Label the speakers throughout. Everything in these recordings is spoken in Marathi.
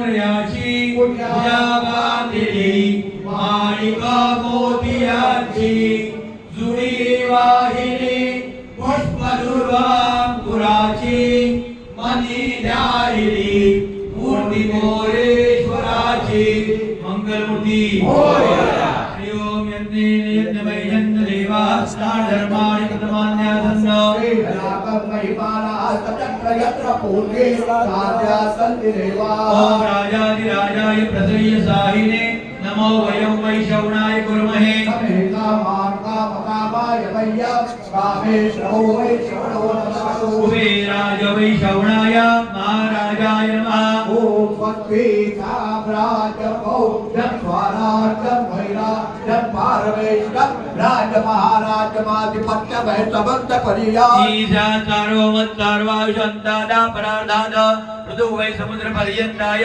Speaker 1: मोरयाची पूजा बांधली माणिका मोतियाची. जुडी वाहिली पुष्पदुर्वांकुराची मनी ध्याहिली मूर्ती मोरेश्वराची मंगलमूर्ती. यज्ञमय यज्ञ देवा धर्माणि कृतमान्यासन्न ओम राजाधिराजाय राज साहिने नमो। वयं वैशवणाय कुर्महे कुबेराज वैशवणाय महाराजाय नमः
Speaker 2: राज महाराज माधिपत्य भय सबंध परिया
Speaker 1: ईशा चारो मत चारवा शंतादा परार्धाद ऋतु वै समुद्र पर्यंताय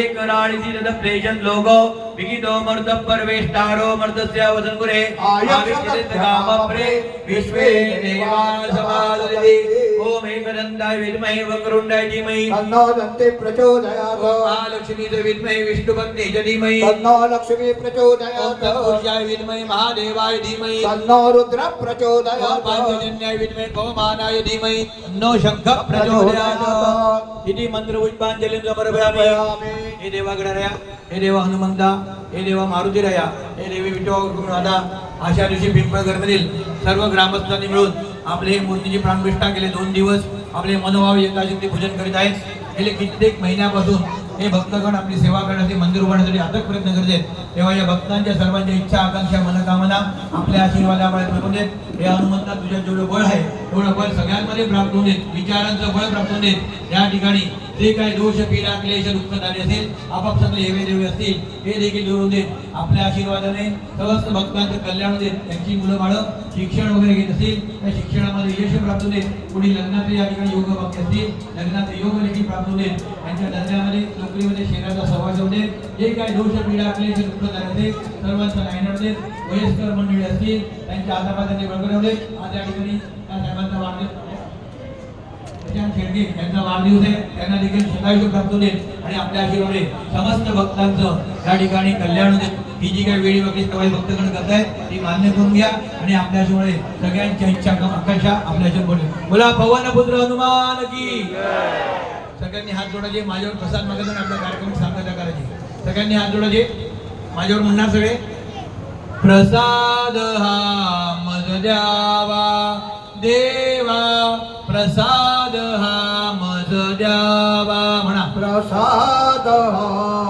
Speaker 1: एक राळीसी तद प्रेषण लोगो विगितो मर्द परवेष्टारो मर्दस्य वदन्पुरे। आविष्यते काम प्रे विश्वे देवा समादति ओम एकदन्ताय विद्महे वक्रुण्डाय धीमहि
Speaker 2: तन्नो दन्ते प्रचोदयात्
Speaker 1: ओम महालक्ष्मीचे विद्महे विष्णुपत्नी च धीमहि
Speaker 2: तन्नो लक्ष्मी
Speaker 1: ओम
Speaker 2: प्रचोदयात्
Speaker 1: तत्पुरुषाय विद्महे महादेवाय धीमहि
Speaker 2: तन्नो रुद्र
Speaker 1: ओम
Speaker 2: प्रचोदयात्
Speaker 1: पांचजन्याय विद्महे पवमानाय धीमहि नो शंख प्रचोदयात् इति मंत्र पुष्पांजलिं समर्पयामि हे देवा गणराया हे देवा हनुमंता हे देवा मारुतीराया हे देवी विठोबा अशा दिवशी पिंपळगडमधील सर्व ग्रामस्थांनी मिळून आपले मूर्तीची प्राणप्रतिष्ठा केले दोन दिवस. आपले मनोभाव यथाशक्ती पूजन करीत आहेत. गेले कित्येक महिन्यापासून हे भक्तगण आपली सेवा करण्यासाठी मंदिर उभारण्यासाठी अथक प्रयत्न करत आहेत. तेव्हा या भक्तांच्या सर्वांच्या इच्छा आकांक्षा मनोकामना आपल्या आशीर्वादामुळे मिळवून देत. हे हनुमंता तुझ्या जेवढं बळ आहे तेवढं बळ सगळ्यांमध्ये प्राप्त होऊन देत. विचारांचं बळ प्राप्त होऊन देत. या ठिकाणी जे काही दोष पीडा क्लेश दुःख झाले असेल आपापसातले हेवे देवे असतील हे देखील दूर देत. आपल्या आशीर्वादाने समस्त भक्तांचं कल्याण देत. त्यांची मुलं बाळं शिक्षण वगैरे घेत असतील त्या शिक्षणामध्ये यश प्राप्त होते देत. पुढील लग्नाचे या ठिकाणी योग बघत असतील लग्नाचे योग देखील प्राप्त होते त्यांच्या धंद्यामध्ये नोकरीमध्ये शरीराचा सहवास होऊन देत. जे काही दोष पीडा क्लेश नुकसान झाले असेल सर्वांचा नायनाट देत वयस्कर मंडळी असतील त्यांच्या आधाराने बळकट होऊ आज या ठिकाणी त्या साहेबांचा वाढदिवस त्याच्या शेडगे यांचा वाढदिवस आहे. त्यांना देखील सदायुष्य प्राप्त होते आणि आपल्या आशीर्वादे समस्त भक्तांचं या ठिकाणी कल्याण होते ही जी काही वेळी वगैरे सवाई भक्तगण करतायत ती मान्य करून घ्या आणि आपल्या आशीर्वादे सगळ्यांच्या इच्छा आकांक्षा आपल्या बोले बोला पवन पुत्र हनुमान की सगळ्यांनी हात जोडायचे माझ्यावर प्रसाद मागायचा आणि आपल्या कार्यक्रम सांगता करायचे सगळ्यांनी हात जोडायचे माझ्यावर म्हणणार सगळे. प्रसाद हा मज द्यावा देवा. प्रसाद हा मज द्यावा म्हणा.
Speaker 2: प्रसाद हा